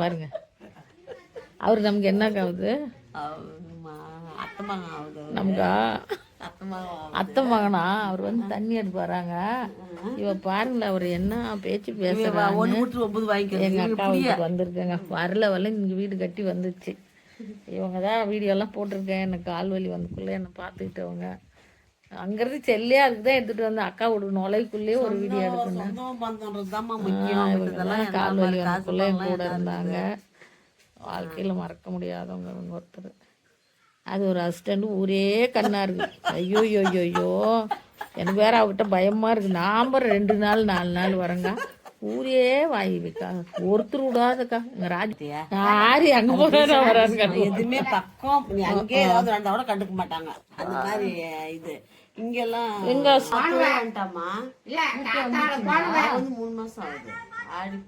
பாருங்க. அவர் நமக்கு என்ன ஆகுது நமக்கா? அத்தை மகனா அவர் வந்து தண்ணி எடுக்க வராங்க. இவ பாருங்களேன் அவர் என்ன பேச்சு வாங்கிக்கிறது எங்க அக்கா வீட்டுக்கு வந்திருக்கேங்க. வரல வரல இங்க வீடு கட்டி வந்துச்சு இவங்க தான் வீடியோலாம் போட்டிருக்கேன். எனக்கு கால் வலி வந்துக்குள்ளே என்னை பார்த்துக்கிட்டவங்க. அங்கேருந்து செல்லையா அதுக்கு தான் எடுத்துட்டு வந்து அக்கா வீடு நுழைக்குள்ளேயே ஒரு வீடியோ இதெல்லாம் கால் வலி காசு வந்துக்குள்ளே என் கூட இருந்தாங்க. வாழ்க்கையில் மறக்க முடியாதவங்க ஒருத்தர். அது ஒரு அசிஸ்டண்ட் ஊரே கண்ணா இருக்கு. ஐயோ ஐயோ ஐயோ ஐயோ எனக்கு வேற அவகிட்ட பயமா இருக்கு. நாம ரெண்டு நாள் நாலு நாள் வரங்க ஊரே வாங்கி வைக்கா. ஒருத்தர் விடாதக்கா. எங்க ராஜ் யாரு அங்க போனா வராங்க எதுவுமே பக்கம். நீ அங்கேயே ஏதாவது நடந்தா கூட கண்டுக்க மாட்டாங்க. அந்த மாதிரி இது. இங்கெல்லாம் எங்க வேண்டாமா வந்து மூணு மாசம் ஆகுது. ஆடி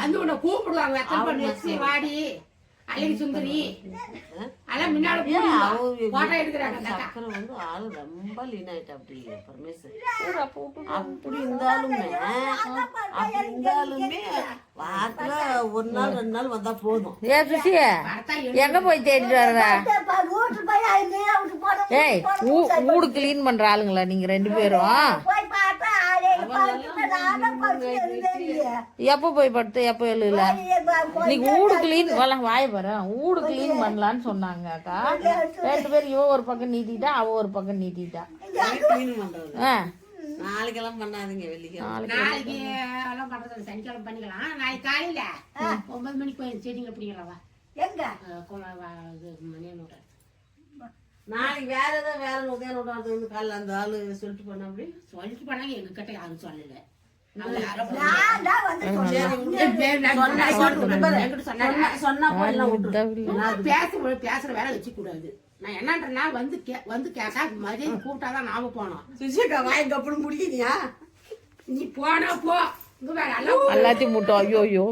வந்து உன்னை கூப்பிடுவாங்க எத்தனை பண்ணி லட்சுமி வாடி அழகி சுந்தரி. எல்லாம் முன்னாடி கூப்பிடுவா. அவரு போட்டோ எடுக்கிறாங்க அந்த அக்கா. சக்கரை வந்து ஆளு ரொம்ப லீன் ஆயிட்டா அப்படி பரமேஸ்வர். அப்படி இருந்தாலுமே அப்படி இருந்தாலுமே வாரத்துல ஒரு நாள் ரெண்டு நாள் வந்தா போதும். ஏ சுசி எங்க போய் தேடிட்டு வர்ற ஏய் ஊ- வீடு கிளீன் பண்ற ஆளுங்களா நீங்க ரெண்டு பேரும்? எப்போ போய் படுத்து எப்போ எழுல இன்னைக்கு வீடு கிளீன் வரலாம் வாய பாரு. வீடு கிளீன் பண்ணலான்னு சொன்னாங்க அக்கா. ரெண்டு பேரும் இவ ஒரு பக்கம் நீட்டிட்டா அவ ஒரு பக்கம் நீட்டிட்டா. ஆ. நாளைக்கெல்லாம் பண்ணாதீங்க வெள்ளிக்கிழமை. நாளைக்கு எல்லாம் பண்றது. சனிக்கிழமை பண்ணிக்கலாம். நாளைக்கு காலையில ஒன்பது மணிக்கு போய் செடிங்களை பிடிக்கலாம் வா அஹ் நாளைக்கு வேற ஏதாவது வேற உதயம் விடாது வந்து காலைல அந்த ஆளு சொல்லிட்டு பண்ண அப்படி? சொல்லிட்டு பண்ணாங்க எங்க கிட்ட யாரும் சொல்லல. பேசுற வேலை வச்சு கூடாது நான் என்னன்றேன்னா வந்து கே வந்து கேட்டா மதியம் கூப்பிட்டாதான் நாம போனோம். சுஜிக்கா வாய் கப்புனு முடிக்கிறியா? நீ போனா போ. இங்க வேற எல்லாத்தையும் முட்டோம் ஐயோ ஐயோ.